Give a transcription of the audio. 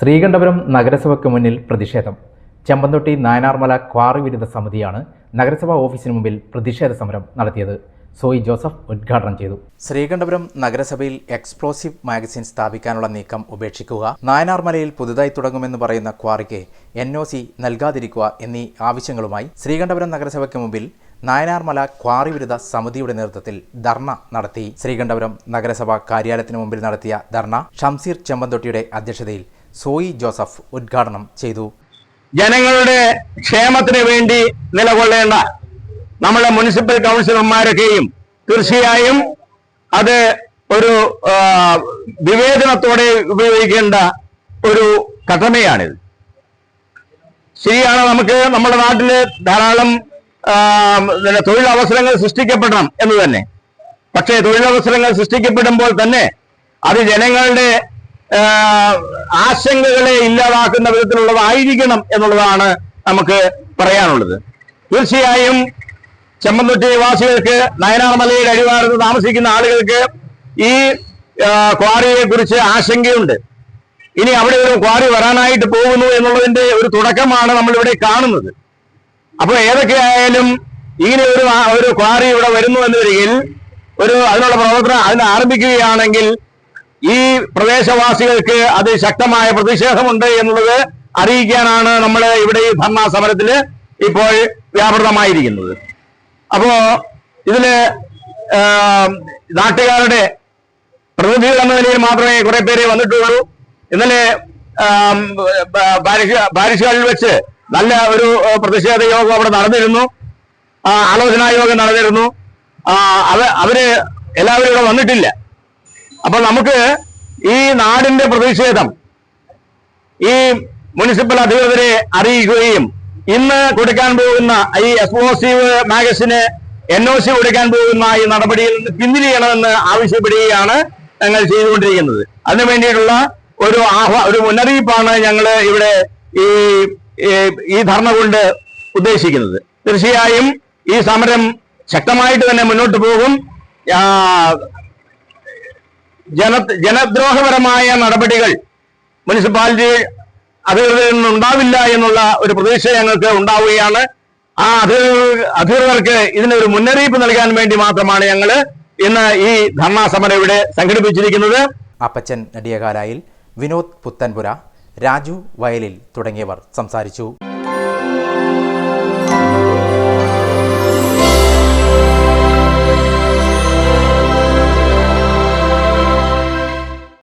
ശ്രീകണ്ഠപുരം നഗരസഭയ്ക്ക് മുന്നിൽ പ്രതിഷേധം. ചെമ്പന്തൊട്ടി നായനാർമല ക്വാറി വിരുദ്ധ സമിതിയാണ് നഗരസഭാ ഓഫീസിന് മുമ്പിൽ പ്രതിഷേധ സമരം നടത്തിയത്. സോയി ജോസഫ് ഉദ്ഘാടനം ചെയ്തു. ശ്രീകണ്ഠപുരം നഗരസഭയിൽ എക്സ്പ്ലോസീവ് മാഗസിൻ സ്ഥാപിക്കാനുള്ള നീക്കം ഉപേക്ഷിക്കുക നായനാർമലയിൽ പുതുതായി തുടങ്ങുമെന്ന് പറയുന്ന ക്വാറിക്ക് എൻ ഒ സി നൽകാതിരിക്കുക എന്നീ ആവശ്യങ്ങളുമായി ശ്രീകണ്ഠപുരം നഗരസഭയ്ക്ക് മുമ്പിൽ നായനാർമല ക്വാറി വിരുദ്ധ സമിതിയുടെ നേതൃത്വത്തിൽ ധർണ നടത്തി. ശ്രീകണ്ഠപുരം നഗരസഭാ കാര്യാലയത്തിന് മുമ്പിൽ നടത്തിയ ധർണ ഷംസീർ ചെമ്പന്തൊട്ടിയുടെ അധ്യക്ഷതയിൽ സോയി ജോസഫ് ഉദ്ഘാടനം ചെയ്തു. ജനങ്ങളുടെ ക്ഷേമത്തിന് വേണ്ടി നിലകൊള്ളേണ്ട നമ്മളെ മുനിസിപ്പൽ കൗൺസിലർമാരൊക്കെയും തീർച്ചയായും അത് ഒരു വിവേചനത്തോടെ ഉപയോഗിക്കേണ്ട ഒരു കടമയാണിത് ശരിയാണ് നമുക്ക് നമ്മുടെ നാട്ടിൽ ധാരാളം തൊഴിലവസരങ്ങൾ സൃഷ്ടിക്കപ്പെടണം എന്ന് തന്നെ. പക്ഷേ തൊഴിലവസരങ്ങൾ സൃഷ്ടിക്കപ്പെടുമ്പോൾ തന്നെ അത് ജനങ്ങളുടെ ആശങ്കകളെ ഇല്ലാതാക്കുന്ന വിധത്തിലുള്ളതായിരിക്കണം എന്നുള്ളതാണ് നമുക്ക് പറയാനുള്ളത്. തീർച്ചയായും ചെമ്മന്തൊട്ടി നിവാസികൾക്ക് നയനാർമലയുടെ അടിവാരത്ത് താമസിക്കുന്ന ആളുകൾക്ക് ഈ ക്വാറിയെ കുറിച്ച് ആശങ്കയുണ്ട്. ഇനി അവിടെ ഒരു ക്വാറി വരാനായിട്ട് പോകുന്നു എന്നുള്ളതിന്റെ ഒരു തുടക്കമാണ് നമ്മൾ ഇവിടെ കാണുന്നത്. അപ്പോൾ ഏതൊക്കെ ആയാലും ഇങ്ങനെ ഒരു ഒരു ക്വാറി ഇവിടെ വരുന്നു എന്ന് ഒരു അതിനുള്ള പ്രവർത്തനം അതിന് ആരംഭിക്കുകയാണെങ്കിൽ ഈ പ്രദേശവാസികൾക്ക് അത് ശക്തമായ പ്രതിഷേധമുണ്ട് എന്നുള്ളത് അറിയിക്കാനാണ് നമ്മൾ ഇവിടെ ഈ ധർണാ സമരത്തിൽ ഇപ്പോൾ വ്യാപൃതമായിരിക്കുന്നത്. അപ്പോ ഇതിൽ നാട്ടുകാരുടെ പ്രതിനിധികൾ എന്ന നിലയിൽ മാത്രമേ കുറെ പേരെ വന്നിട്ടുള്ളൂ. ഇന്നലെ പാരിഷുകളിൽ വെച്ച് നല്ല ഒരു പ്രതിഷേധ യോഗം അവിടെ നടന്നിരുന്നു. ആലോചനാ യോഗം നടന്നിരുന്നു. അവർ എല്ലാവരും ഇവിടെ വന്നിട്ടില്ല. അപ്പൊ നമുക്ക് ഈ നാടിന്റെ പ്രതിഷേധം ഈ മുനിസിപ്പൽ അധികൃതരെ അറിയിക്കുകയും ഇന്ന് കൊടുക്കാൻ പോകുന്ന ഈ എക്സ്പ്ലോസീവ് മാഗസിന് എൻ ഒ സി കൊടുക്കാൻ പോകുന്ന ഈ നടപടിയിൽ നിന്ന് പിന്തിരിയണമെന്ന് ആവശ്യപ്പെടുകയാണ് ഞങ്ങൾ ചെയ്തുകൊണ്ടിരിക്കുന്നത്. അതിനു വേണ്ടിയിട്ടുള്ള ഒരു ആഹ്വാ ഒരു മുന്നറിയിപ്പാണ് ഞങ്ങൾ ഇവിടെ ഈ ഈ- ധർണ കൊണ്ട് ഉദ്ദേശിക്കുന്നത്. തീർച്ചയായും ഈ സമരം ശക്തമായിട്ട് തന്നെ മുന്നോട്ട് പോകും. ജന ജനദ്രോഹപരമായ നടപടികൾ മുനിസിപ്പാലിറ്റി അധികൃതരിൽ നിന്ന് ഉണ്ടാവില്ല എന്നുള്ള ഒരു പ്രതീക്ഷ ഞങ്ങൾക്ക് ഉണ്ടാവുകയാണ്. ആ അധികൃതർ അധികൃതർക്ക് ഇതിനൊരു മുന്നറിയിപ്പ് നൽകാൻ വേണ്ടി മാത്രമാണ് ഞങ്ങൾ ഇന്ന് ഈ ധർണാ സമരം ഇവിടെ സംഘടിപ്പിച്ചിരിക്കുന്നത്. അപ്പച്ചൻ നടിയകാലായിൽ വിനോദ് പുത്തൻപുര രാജു വയലിൽ തുടങ്ങിയവർ സംസാരിച്ചു.